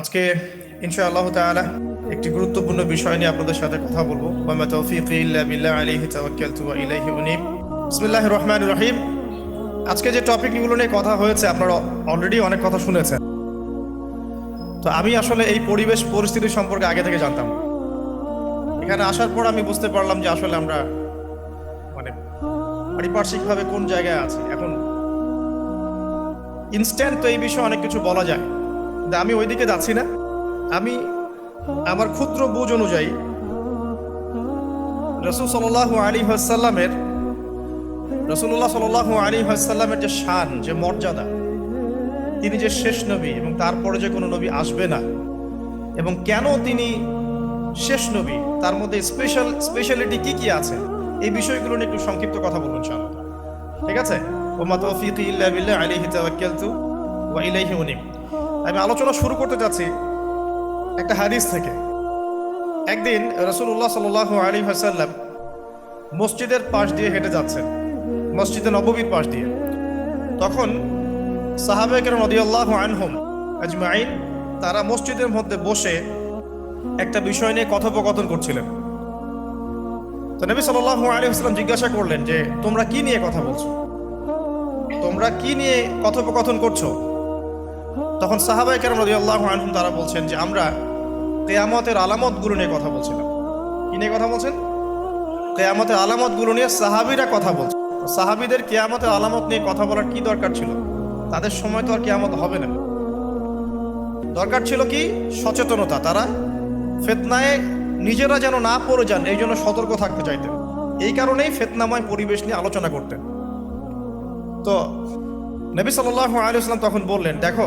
আজকে ইনশা আল্লাহ তাআলা একটি গুরুত্বপূর্ণ বিষয় নিয়ে আপনাদের সাথে কথা বলব। ওয়ামা তৌফিক ইল্লা বিল্লাহ আলাইহি তাওয়াক্কালতু ওয়া ইলাইহি বিসমিল্লাহির রহমানির রহিম। আজকে যে টপিকগুলো নিয়ে কথা হয়েছে, আপনারা অলরেডি অনেক কথা শুনেছেন। তো আমি আসলে এই পরিবেশ পরিস্থিতি সম্পর্কে আগে থেকে জানতাম। এখানে আসার পর আমি বুঝতে পারলাম যে আসলে আমরা মানে পারিপার্শ্বিকভাবে কোন জায়গায় আছি। এখন ইনস্ট্যান্ট তো এই বিষয়ে অনেক কিছু বলা যায়। আমি ওইদিকে যাচ্ছি না। আমি আমার ক্ষুদ্র বুঝ অনুযায়ী রসুল সাল আলী হাসাল্লামের রসুল্লাহ সাল আলী হাসাল্লামের যে শান, যে মর্যাদা, তিনি যে শেষ নবী এবং তারপরে যে কোনো নবী আসবে না। এবং কেন তিনি শেষ নবী? তার মধ্যে স্পেশাল স্পেশালিটি কি কি আছে? এই বিষয়গুলো নিয়ে একটু সংক্ষিপ্ত কথা বলুন ইনশাআল্লাহ। ঠিক আছে? ওমা তৌফিক ইল্লা বিল্লাহ আলাইহি তাওয়াক্কালতু ওয়া ইলাইহি উনীব। আমি আলোচনা শুরু করতে যাচ্ছি একটা হাদিস থেকে। একদিন রাসূলুল্লাহ সাল্লাল্লাহু আলাইহি ওয়াসাল্লাম মসজিদের পাশ দিয়ে হেঁটে যাচ্ছেন, মসজিদে নববীর পাশ দিয়ে। তখন সাহাবে কেরাম রাদিয়াল্লাহু আনহুম আজমাইন তারা মসজিদের মধ্যে বসে একটা বিষয় নিয়ে কথোপকথন করছিলেন। তো নবী সাল্লাল্লাহু আলাইহি ওয়াসাল্লাম জিজ্ঞাসা করলেন যে, তোমরা কি নিয়ে কথা বলছো? তোমরা কি নিয়ে কথোপকথন করছ? তখন সাহাবাই কেরাম রাদিয়াল্লাহু আনহুম তারা বলছেন যে, আমরা কেয়ামতের আলামতগুলো নিয়ে কথা বলছিলাম। কি নিয়ে কথা বলছেন? কেয়ামতের আলামতগুলো নিয়ে সাহাবিরা কথা বলছে। সাহাবিদের কেয়ামতের আলামত নিয়ে কথা বলার কি দরকার ছিল? তাদের সময় তো আর কেয়ামত হবে না। দরকার ছিল কি? সচেতনতা। তারা ফেতনায় নিজেরা যেন না পড়ে যান, এই জন্য সতর্ক থাকতে চাইতেন। এই কারণেই ফেতনাময় পরিবেশ নিয়ে আলোচনা করতেন। তো নবী সাল্লাহ আলিয়াল্লাম তখন বললেন, দেখো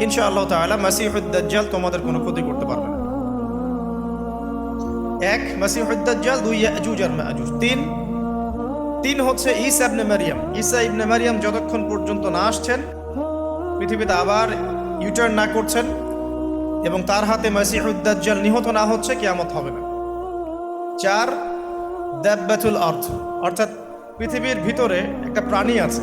ইনশা আল্লাহ তাআলা মাসিহুদ্দাজ্জাল তোমাদের কোনো ক্ষতি করতে পারবে না। এক মাসিহুদ্দাজ্জাল দুই, ইয়াজুজ আর মাজুজ। তিন তিন হচ্ছে ঈসা ইবনে মারিয়াম। ঈসা ইবনে মারিয়াম যতক্ষণ পর্যন্ত না আসছেন, পৃথিবীতে আবার ইউটার্ন না করছেন এবং তার হাতে মাসিহুদ্দাজ্জাল নিহত না হচ্ছে, কিয়ামত হবে না। চার, দাব্বাতুল অর্থ অর্থাৎ পৃথিবীর ভিতরে একটা প্রাণী আছে।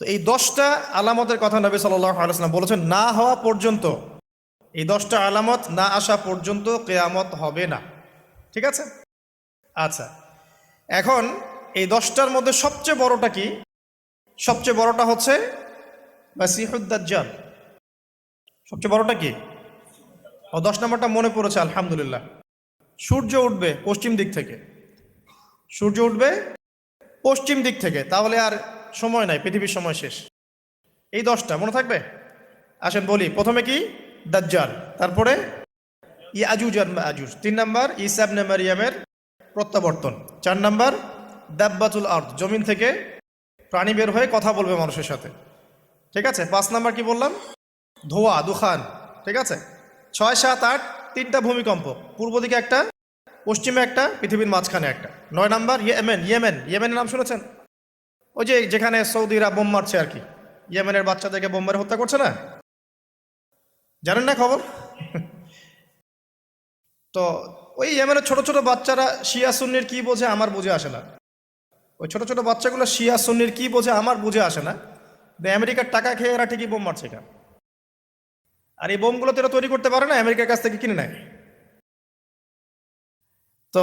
তো এই দশটা আলামতের কথা নবী আলাইসাল্লাম বলেছেন, না হওয়া পর্যন্ত, এই দশটা আলামত না আসা পর্যন্ত কেয়ামত হবে না। ঠিক আছে? আচ্ছা এখন এই দশটার মধ্যে সবচেয়ে বড়টা কি? সবচেয়ে বড়টা হচ্ছে বাসিহুদ্দাজ্জাল সবচেয়ে বড়টা কি? ও দশ নম্বরটা মনে পড়েছে, আলহামদুলিল্লাহ। সূর্য উঠবে পশ্চিম দিক থেকে। সূর্য উঠবে পশ্চিম দিক থেকে। তাহলে আর সময় নাই, পৃথিবীর সময় শেষ। এই দশটা, মনে থাকবে? আসেন বলি, প্রথমে কি? দাজ্জাল, তারপরে ইয়াজুজ আর মাজুজ। তিন নাম্বার ইসাব নেমারিয়ামের প্রত্যাবর্তন। চার নাম্বার, দাব্বাতুল আর্থ জমিন থেকে প্রাণী বের হয়ে কথা বলবে মানুষের সাথে। ঠিক আছে? পাঁচ নাম্বার কি বললাম? ধোয়া, দুখান। ঠিক আছে? ছয়, সাত, আট, তিনটা ভূমিকম্প। পূর্ব দিকে একটা, পশ্চিমে একটা, পৃথিবীর মাঝখানে একটা। নয় নাম্বার, ইয়েমেন ইয়েমেন। ইয়েমেনের নাম শুনেছেন? ওই যে যেখানে সৌদিরা বোম মারছে আর কি, ইয়েমেনের বাচ্চাদেরকে বোম মেরে হত্যা করছে না? জানেন না খবর? তো ওই ইয়েমেনের ছোট ছোট বাচ্চারা শিয়া সুন্নির কি বোঝে আমার বুঝে আসে না। ওই ছোট ছোট বাচ্চাগুলো শিয়া সুন্নির কি বোঝে আমার বুঝে আসে না। আমেরিকার টাকা খেয়ে এরা ঠিকই বোম মারছে এখানে। আর এই বোমগুলো তো এরা তৈরি করতে পারে না, আমেরিকার কাছ থেকে কিনে নেয়। তো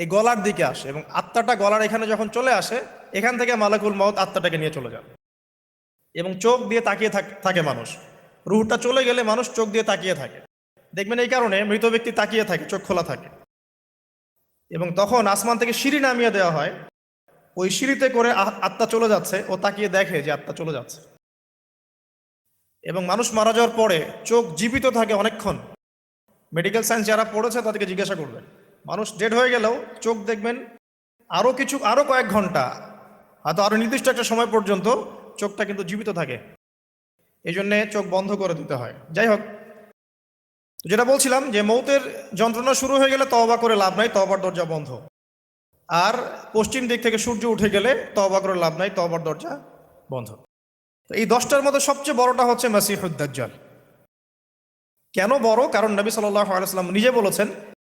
এই গলার দিকে আসে এবং আত্মাটা গলার এখানে যখন চলে আসে, এখান থেকে মালাকুল মত আত্মাটাকে নিয়ে চলে যান এবং চোখ দিয়ে তাকিয়ে থাক- মানুষ। রুহটা চলে গেলে মানুষ চোখ দিয়ে তাকিয়ে থাকে। দেখবেন এই কারণে মৃত ব্যক্তি তাকিয়ে থাকে, চোখ খোলা থাকে। এবং তখন আসমান থেকে সিঁড়ি নামিয়ে দেওয়া হয়। ওই সিঁড়িতে করে আত্মা চলে যাচ্ছে, ও তাকিয়ে দেখে যে আত্মা চলে যাচ্ছে। এবং মানুষ মারা যাওয়ার পরে চোখ জীবিত থাকে অনেকক্ষণ। মেডিকেল সায়েন্স যারা পড়েছে তাদেরকে জিজ্ঞাসা করবেন মানুষ ডেড হয়ে গেলেও চোখ দেখবেন আরও কিছু আরও কয়েক ঘণ্টা, হয়তো আরও নির্দিষ্ট একটা সময় পর্যন্ত চোখটা কিন্তু জীবিত থাকে। এই জন্যে চোখ বন্ধ করে দিতে হয়। যাই হোক যেটা বলছিলাম যে মৌতের যন্ত্রণা শুরু হয়ে গেলে তওবা করে লাভ নাই তবার দরজা বন্ধ। আর পশ্চিম দিক থেকে সূর্য উঠে গেলে তওবা করে লাভ নাই তবার দরজা বন্ধ। তো এই দশটার মধ্যে সবচেয়ে বড়টা হচ্ছে মাসিহুদ্দাজ্জাল কেন বড়? কারণ নবী সাল্লাহ আলাইসাল্লাম নিজে বলেছেন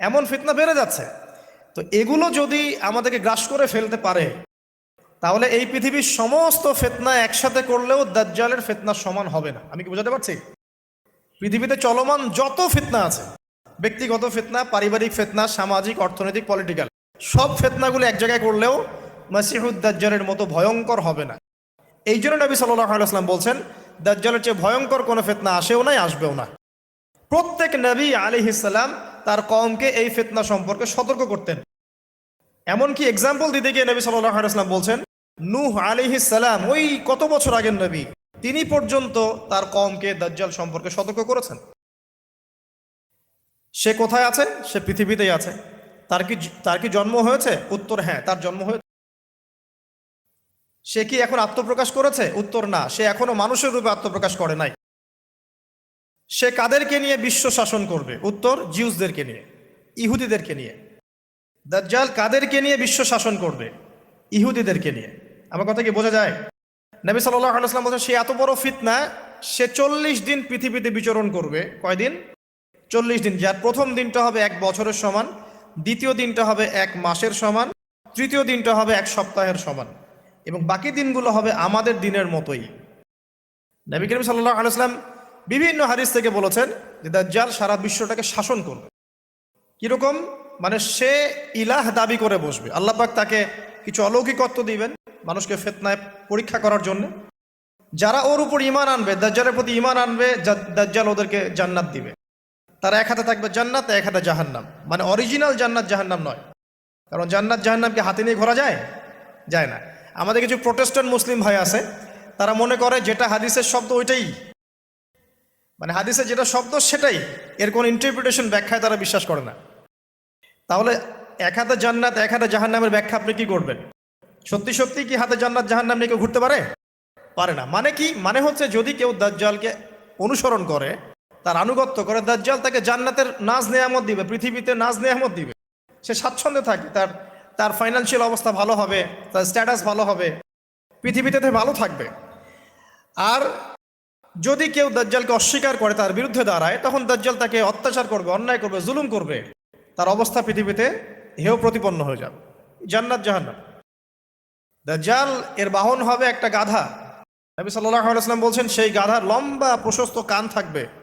এমন ফিতনা বেড়ে যাচ্ছে। তো এগুলো যদি আমাদেরকে গ্রাস করে ফেলতে পারে, তাহলে এই পৃথিবীর সমস্ত ফেতনা একসাথে করলেও দাজ্জালের ফেতনা সমান হবে না। আমি কি বোঝাতে পারছি? পৃথিবীতে চলমান যত ফিতনা আছে, ব্যক্তিগত ফিতনা, পারিবারিক ফেতনা, সামাজিক, অর্থনৈতিক পলিটিক্যাল সব ফেতনাগুলো এক জায়গায় করলেও মাসিহুদ দাজ্জালের মতো ভয়ঙ্কর হবে না। এই জন্য নবী আলাইসলাম বলছেন, দাজ্জালের চেয়ে ভয়ঙ্কর কোনো ফেতনা আসেও নাই, আসবেও না। প্রত্যেক নবী আলী ইসাল্লাম তার কমকে এই ফেতনা সম্পর্কে সতর্ক করতেন। এমনকি এক্সাম্পল দিতে গিয়ে নবী সাল্লাহ আলাইসলাম বলছেন, নূহ ইসাল্লাম ওই কত বছর আগের নবী, তিনি পর্যন্ত তার কমকে দাজ্জাল সম্পর্কে সতর্ক করেছেন। সে কোথায় আছে? সে পৃথিবীতেই আছে। তার কি তার কি জন্ম হয়েছে? উত্তর হ্যাঁ তার জন্ম হয়েছে সে কি এখন আত্মপ্রকাশ করেছে? উত্তর না। সে এখনও মানুষের রূপে আত্মপ্রকাশ করে নাই। সে কাদেরকে নিয়ে বিশ্ব শাসন করবে? উত্তর, জিউসদেরকে নিয়ে, ইহুদিদেরকে নিয়ে। দাজ্জাল কাদেরকে নিয়ে বিশ্ব শাসন করবে? ইহুদিদেরকে নিয়ে। আমার কথা কি বোঝা যায়? নবী সাল্লাহ আলাইসলাম বলছেন, সে এত বড় ফিতনা, সে চল্লিশ দিন পৃথিবীতে বিচরণ করবে। কয়দিন চল্লিশ দিন। যার প্রথম দিনটা হবে এক বছরের সমান, দ্বিতীয় দিনটা হবে এক মাসের সমান, তৃতীয় দিনটা হবে এক সপ্তাহের সমান। এবং বাকি দিনগুলো হবে আমাদের দিনের মতোই। নবী করিম সাল্লাহ আলাইসলাম বিভিন্ন হাদিস থেকে বলেছেন যে দাজ্জাল সারা বিশ্বটাকে শাসন করবে। কীরকম? মানে সে ইলাহ দাবি করে বসবে। আল্লাহ পাক তাকে কিছু অলৌকিকত্ব দিবেন মানুষকে ফেতনায় পরীক্ষা করার জন্য। যারা ওর উপর ইমান আনবে, দাজ্জালের প্রতি ইমান আনবে দাজ্জাল ওদেরকে জান্নাত দিবে। তারা এক হাতে থাকবে জান্নাত, এক হাতে জাহান্নাম। মানে অরিজিনাল জান্নাত জাহান্নাম নয়। কারণ জান্নাত জাহান্নামকে হাতে নিয়ে ঘোরা যায়? যায় না। আমাদের কিছু প্রোটেস্ট্যান্ট মুসলিম ভাই আছে, তারা মনে করে যেটা হাদিসের শব্দ ওইটাই। মানে হাদিসে যেটা শব্দ সেটাই। এর কোনো ইন্টারপ্রিটেশন ব্যাখ্যায় তারা বিশ্বাস করে না। তাহলে এক হাতে জান্নাত, এক হাতে জাহান্নামের ব্যাখ্যা আপনি কি করবেন? সত্যি সত্যি কি হাতে জান্নাত, জাহান্নাম নিয়ে কেউ ঘুরতে পারে? পারে না। মানে কি? মানে হচ্ছে যদি কেউ দাজ্জালকে অনুসরণ করে, তার আনুগত্য করে, দাজ্জাল তাকে জান্নাতের নাজ নেয়ামত দিবে, পৃথিবীতে নাজ নেয়ামত দিবে। সে স্বাচ্ছন্দ্যে থাকে, তার তার ফাইন্যান্সিয়াল অবস্থা ভালো হবে, তার স্ট্যাটাস ভালো হবে, পৃথিবীতে ভালো থাকবে। আর যদি কেউ দাজ্জালকে অস্বীকার করে তার বিরুদ্ধে দাঁড়ায়, তখন দাজ্জাল তাকে অত্যাচার করবে, অন্যায় করবে, জুলুম করবে। তার অবস্থা পৃথিবীতে হেয় প্রতিপন্ন হয়ে যাবে। জান্নাত, জাহান্নাম। দাজ্জাল এর বাহন হবে একটা গাধা। নবী সাল্লাহ আলাইসলাম বলছেন, সেই গাধার লম্বা প্রশস্ত কান থাকবে।